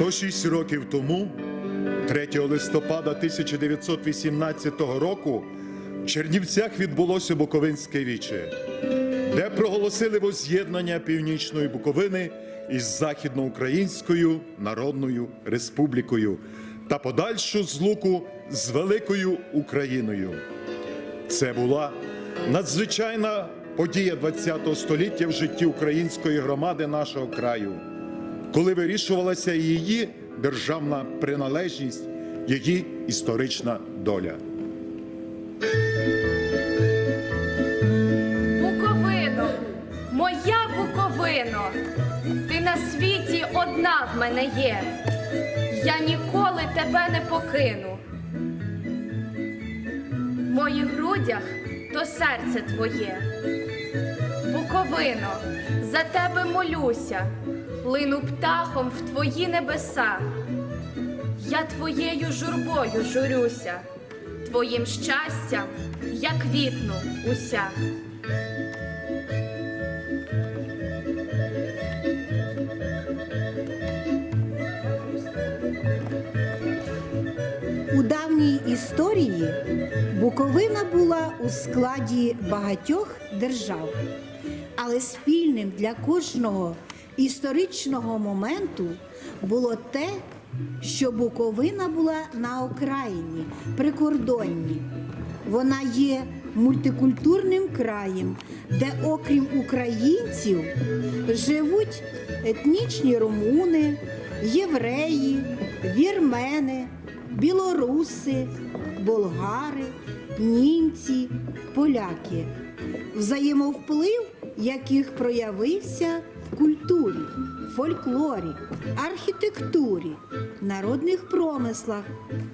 106 років тому, 3 листопада 1918 року, в Чернівцях відбулося Буковинське віче, де проголосили воз'єднання Північної Буковини із Західноукраїнською Народною Республікою та подальшу злуку з великою Україною. Це була надзвичайна подія ХХ століття в житті української громади нашого краю, коли вирішувалася її державна приналежність, її історична доля. Буковино, моя Буковино, ти на світі одна в мене є. Я ніколи тебе не покину. В моїх грудях то серце твоє. Буковино, за тебе молюся, лину птахом в твої небеса. Я твоєю журбою журюся, твоїм щастям я квітну уся. У давній історії Буковина була у складі багатьох держав, але спільним для кожного історичного моменту було те, що Буковина була на окраїні, прикордонні. Вона є мультикультурним краєм, де, окрім українців, живуть етнічні румуни, євреї, вірмени, білоруси, болгари, німці, поляки, взаємовплив яких проявився культурі, фольклорі, архітектурі, народних промислах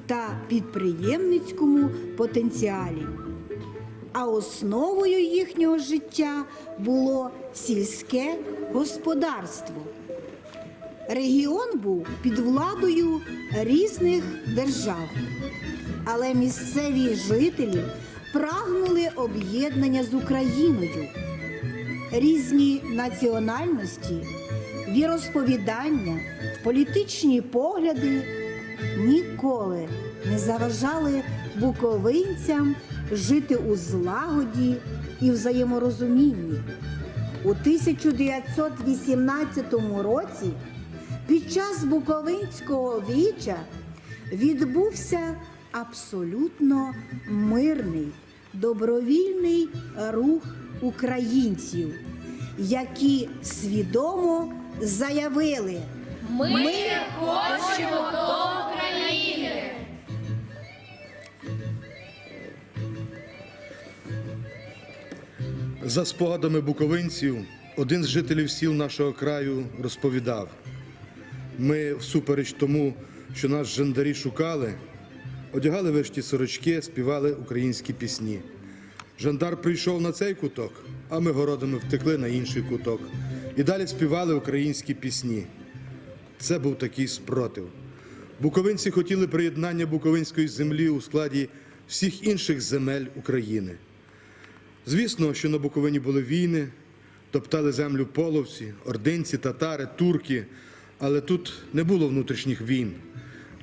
та підприємницькому потенціалі. А основою їхнього життя було сільське господарство. Регіон був під владою різних держав, але місцеві жителі прагнули об'єднання з Україною. Різні національності, віросповідання, політичні погляди ніколи не заважали буковинцям жити у злагоді і взаєморозумінні. У 1918 році під час Буковинського віча відбувся абсолютно мирний, добровільний рух українців, які свідомо заявили. Ми, хочемо до України. За спогадами буковинців, один з жителів сіл нашого краю розповідав: ми, всупереч тому, що нас жандарі шукали, одягали вишті сорочки, співали українські пісні. Жандар прийшов на цей куток, а ми городами втекли на інший куток. І далі співали українські пісні. Це був такий спротив. Буковинці хотіли приєднання буковинської землі у складі всіх інших земель України. Звісно, що на Буковині були війни, топтали землю половці, ординці, татари, турки, але тут не було внутрішніх війн,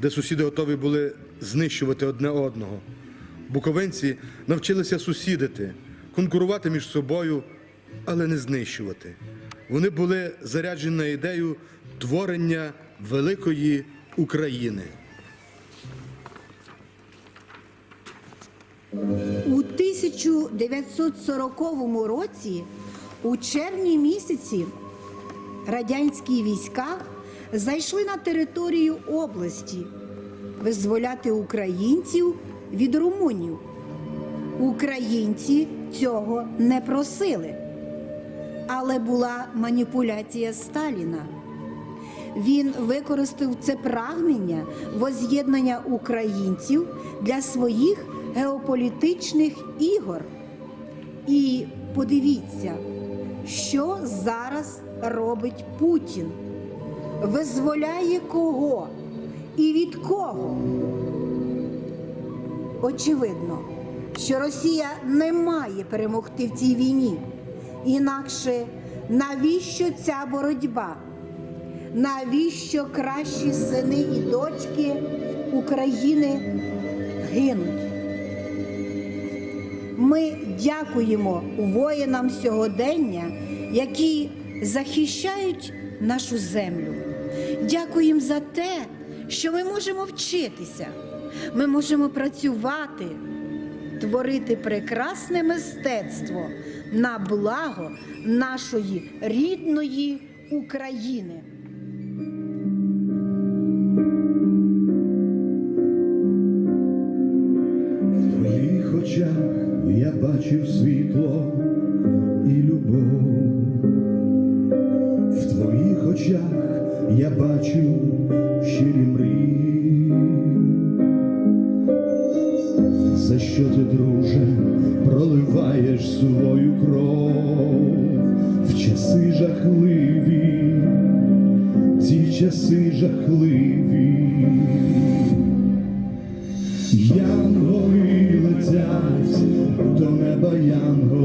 де сусіди готові були знищувати одне одного. Буковинці навчилися сусідити, конкурувати між собою, але не знищувати. Вони були заряджені на ідею творення великої України. У 1940 році, у червні місяці, радянські війська зайшли на територію області визволяти українців від румунів. Українці цього не просили, але була маніпуляція Сталіна. Він використав це прагнення воз'єднання українців для своїх геополітичних ігор. І подивіться, що зараз робить Путін. Визволяє кого і від кого? Очевидно, що Росія не має перемогти в цій війні. Інакше навіщо ця боротьба? Навіщо кращі сини і дочки України гинуть? Ми дякуємо воїнам сьогодення, які захищають нашу землю. Дякуємо за те, що ми можемо вчитися, ми можемо працювати, творити прекрасне мистецтво на благо нашої рідної України. В твоїх очах я бачив світло і любов. В твоїх очах я бачив щирі мрії. За що ти, друже, проливаєш свою кров в часи жахливі, ті часи жахливі. Янголи летять до неба янголи,